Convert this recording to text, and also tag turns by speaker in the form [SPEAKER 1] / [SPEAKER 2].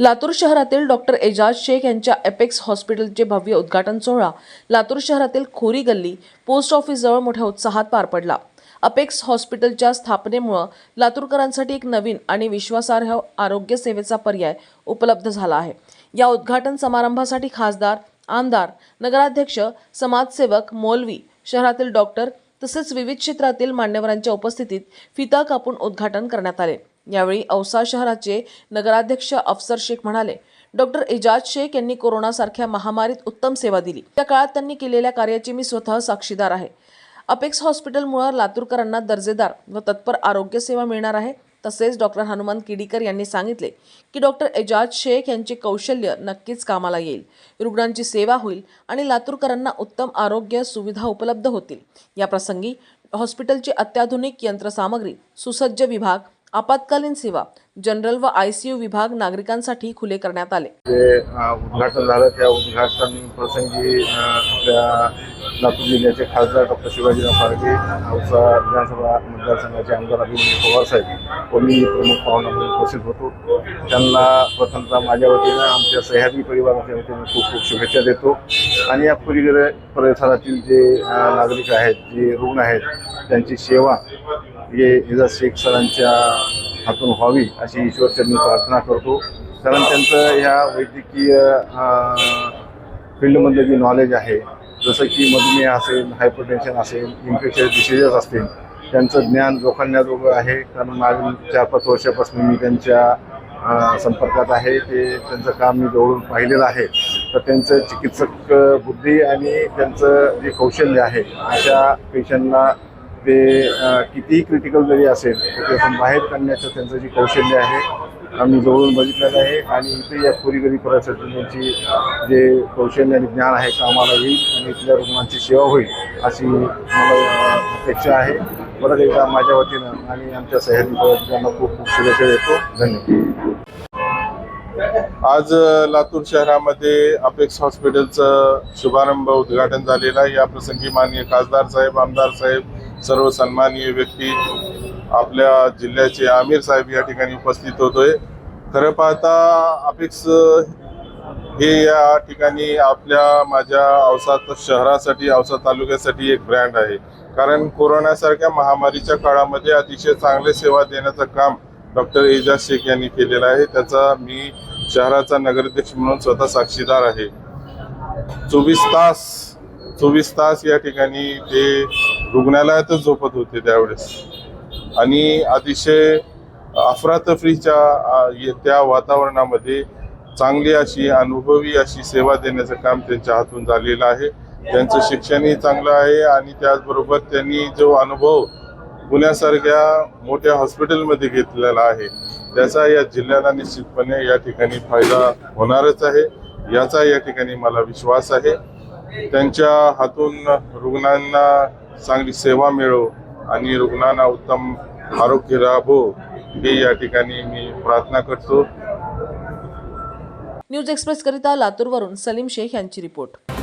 [SPEAKER 1] लातूर शहरातील डॉक्टर एजाज शेख यांच्या एपेक्स हॉस्पिटलचे भव्य उद्घाटन सोहळा लातूर शहरातील खोरी गल्ली पोस्ट ऑफिसजवळ मोठ्या उत्साहात पार पडला. अपेक्स हॉस्पिटलच्या स्थापनेमुळं लातूरकरांसाठी एक नवीन आणि विश्वासार्ह आरोग्य सेवेचा पर्याय उपलब्ध झाला आहे. या उद्घाटन समारंभासाठी खासदार आमदार नगराध्यक्ष समाजसेवक मौलवी शहरातील डॉक्टर तसेच विविध क्षेत्रातील मान्यवरांच्या उपस्थितीत फिता कापून उद्घाटन करण्यात आले. यावेळी औसा शहराचे नगराध्यक्ष अफसर शेख म्हणाले डॉक्टर एजाज शेख यांनी कोरोनासारख्या महामारीत उत्तम सेवा दिली. त्या काळात त्यांनी केलेल्या कार्याची मी स्वतः साक्षीदार आहे. अपेक्स हॉस्पिटलमुळे लातूरकरांना दर्जेदार व तत्पर आरोग्य सेवा मिळणार आहे तसेच डॉक्टर हनुमान किडीकर यांनी सांगितले की डॉक्टर एजाज शेख यांचे कौशल्य नक्कीच कामाला येईल. रुग्णांची सेवा होईल आणि लातूरकरांना उत्तम आरोग्य सुविधा उपलब्ध होतील. या प्रसंगी हॉस्पिटलची अत्याधुनिक यंत्रसामग्री सुसज्ज विभाग आपत्कालीन सेवा जनरल व आयसीयू विभाग नागरिकांसाठी खुले करण्यात आले.
[SPEAKER 2] जे उद्घाटन झालं त्या उद्घाटन प्रसंगी आपल्या लातूर जिल्ह्याचे खासदार डॉक्टर शिवाजीराव पारगे औसा विधानसभा मतदारसंघाचे आमदार अभिमन्यू पवार साहेब कोणी प्रमुख पाहुणा म्हणून उपस्थित होतो. त्यांना प्रथमतः माझ्या वतीनं आमच्या सह्याद्री परिवाराच्या वतीनं खूप खूप शुभेच्छा देतो. आणि या परिसरातील जे नागरिक आहेत जे रुग्ण आहेत त्यांची सेवा हे इजा शेख सरांच्या हातून व्हावी अशी ईश्वरचरणी प्रार्थना करतो. कारण त्यांचं ह्या वैद्यकीय फील्डमधलं जे नॉलेज आहे जसं की मधुमेह असेल हायपरटेन्शन असेल इन्फेक्शन डिसिजेस असतील त्यांचं ज्ञान जोखण्याजोगं आहे. कारण मागील चार पाच वर्षापासून मी त्यांच्या संपर्कात आहे. ते त्यांचं काम मी जवळून पाहिलेलं आहे. तर त्यांचं चिकित्सक बुद्धी आणि त्यांचं जे कौशल्य आहे अशा पेशंटना ते कितीही क्रिटिकल जरी असेल तर आपण बाहेर काढण्याचं त्यांचं जे कौशल्य आहे आम्ही जवळून बघितलेलं आहे आणि इथे या खोरीगरी परिसरातून त्यांची जे कौशल्य आणि ज्ञान आहे कामाला येईल आणि इथल्या रुग्णांची सेवा होईल अशी मला अपेक्षा आहे. परत एकदा माझ्या वतीनं आणि आमच्या सह्याद्री परिवारांना खूप खूप शुभेच्छा देतो. धन्यवाद.
[SPEAKER 3] आज लातूर शहरामध्ये अपेक्स हॉस्पिटलचं शुभारंभ उद्घाटन झालेलं आहे. या प्रसंगी माननीय खासदार साहेब आमदार साहेब सर्व सन्माननीय व्यक्ती आपल्या जिल्ह्याचे आमिर साहेब या ठिकाणी उपस्थित होतोय. खरं पाहता अपेक्स हे या ठिकाणी आपल्या माझ्या औसा शहरासाठी औसा तालुक्यासाठी एक ब्रँड आहे. कारण कोरोनासारख्या महामारीच्या काळामध्ये अतिशय चांगले सेवा देण्याचं काम डॉक्टर एजाज शेख यांनी केलेलं आहे. त्याचा मी शहराचा नगराध्यक्ष म्हणून स्वतः साक्षीदार आहे. चोवीस तास चोवीस तास या ठिकाणी ते रुग्णालयातच झोपत होते त्यावेळेस. आणि अतिशय अफरातफरीच्या ये- त्या वातावरणामध्ये चांगली अशी अनुभवी अशी सेवा देण्याचं काम त्यांच्या हातून झालेलं आहे. त्यांचं शिक्षणही चांगलं आहे आणि त्याचबरोबर त्यांनी जो अनुभव पुण्यासारख्या मोठ्या हॉस्पिटलमध्ये घेतलेला आहे त्याचा या जिल्ह्याला निश्चितपणे या ठिकाणी फायदा होणारच आहे. याचा या ठिकाणी मला विश्वास आहे. त्यांच्या हातून रुग्णांना चांगली सेवा मिळो आणि रुग्णांना उत्तम आरोग्य लाभो हे या ठिकाणी मी प्रार्थना करतो.
[SPEAKER 1] न्यूज एक्सप्रेस करिता लातूरवरून सलीम शेख यांची रिपोर्ट.